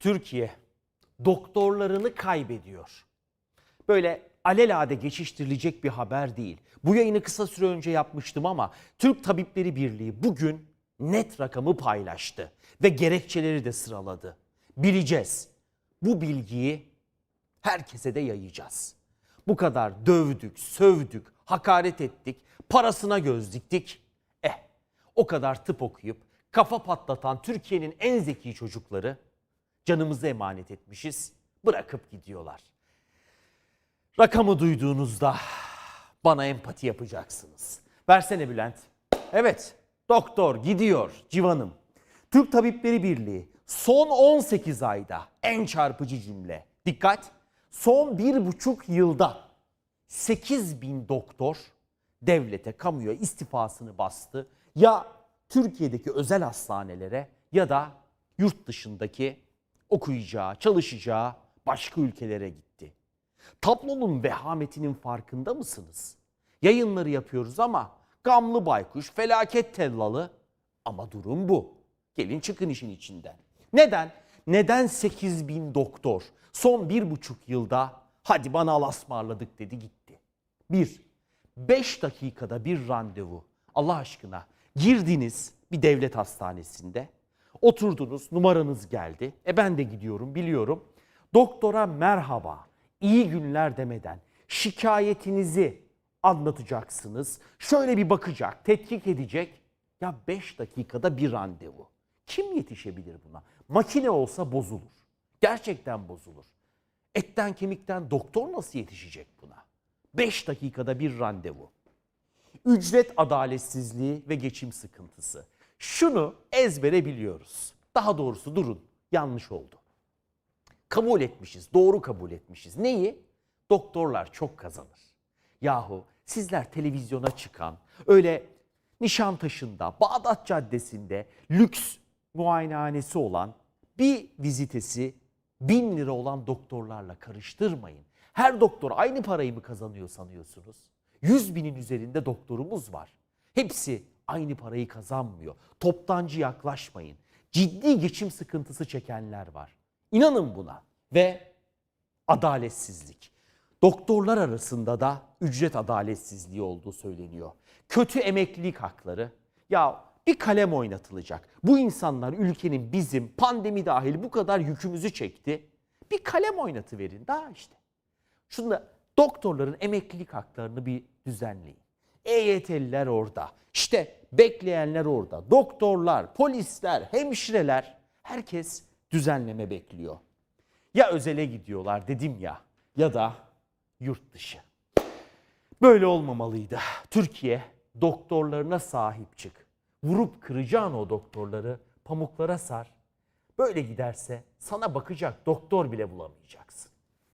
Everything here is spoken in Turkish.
Türkiye doktorlarını kaybediyor. Böyle alelade geçiştirilecek bir haber değil. Bu yayını kısa süre önce yapmıştım ama Türk Tabipleri Birliği bugün net rakamı paylaştı ve gerekçeleri de sıraladı. Bileceğiz. Bu bilgiyi herkese de yayacağız. Bu kadar dövdük, sövdük, hakaret ettik, parasına göz diktik. Eh, o kadar tıp okuyup kafa patlatan Türkiye'nin en zeki çocukları canımızı emanet etmişiz, bırakıp gidiyorlar. Rakamı duyduğunuzda bana empati yapacaksınız. Versene Bülent. Evet, doktor gidiyor civanım. Türk Tabipleri Birliği son 18 ayda en çarpıcı cümle. Dikkat! Son bir buçuk yılda 8 bin doktor devlete, kamuya istifasını bastı. Ya Türkiye'deki özel hastanelere ya da yurt dışındaki okuyacağı, çalışacağı başka ülkelere gitti. Tablonun vehametinin farkında mısınız? Yayınları yapıyoruz ama gamlı baykuş, felaket tellalı ama durum bu. Gelin çıkın işin içinden. Neden? Neden 8 bin doktor son bir buçuk yılda hadi bana al ısmarladık dedi gitti. Bir, 5 dakikada bir randevu. Allah aşkına girdiniz bir devlet hastanesinde. Oturdunuz numaranız geldi. E ben de gidiyorum biliyorum. Doktora merhaba, iyi günler demeden şikayetinizi anlatacaksınız. Şöyle bir bakacak, tetkik edecek. Ya 5 dakikada bir randevu. Kim yetişebilir buna? Makine olsa bozulur. Gerçekten bozulur. Etten kemikten doktor nasıl yetişecek buna? 5 dakikada bir randevu. Ücret adaletsizliği ve geçim sıkıntısı. Şunu ezbere biliyoruz. Daha doğrusu durun yanlış oldu. Kabul etmişiz, doğru kabul etmişiz. Neyi? Doktorlar çok kazanır. Yahu sizler televizyona çıkan, öyle Nişantaşı'nda, Bağdat Caddesi'nde lüks muayenehanesi olan bir vizitesi bin lira olan doktorlarla karıştırmayın. Her doktor aynı parayı mı kazanıyor sanıyorsunuz? 100 binin üzerinde doktorumuz var. Hepsi aynı parayı kazanmıyor. Toptancı yaklaşmayın. Ciddi geçim sıkıntısı çekenler var. İnanın buna. Ve adaletsizlik. Doktorlar arasında da ücret adaletsizliği olduğu söyleniyor. Kötü emeklilik hakları. Ya bir kalem oynatılacak. Bu insanlar ülkenin bizim pandemi dahil bu kadar yükümüzü çekti. Bir kalem oynatıverin daha işte. Şunda doktorların emeklilik haklarını bir düzenleyin. EYT'liler orada. İşte bekleyenler orada. Doktorlar, polisler, hemşireler herkes düzenleme bekliyor. Ya özele gidiyorlar dedim ya ya da yurt dışı. Böyle olmamalıydı. Türkiye doktorlarına sahip çık. Vurup kıracağın o doktorları pamuklara sar. Böyle giderse sana bakacak doktor bile bulamayacaksın.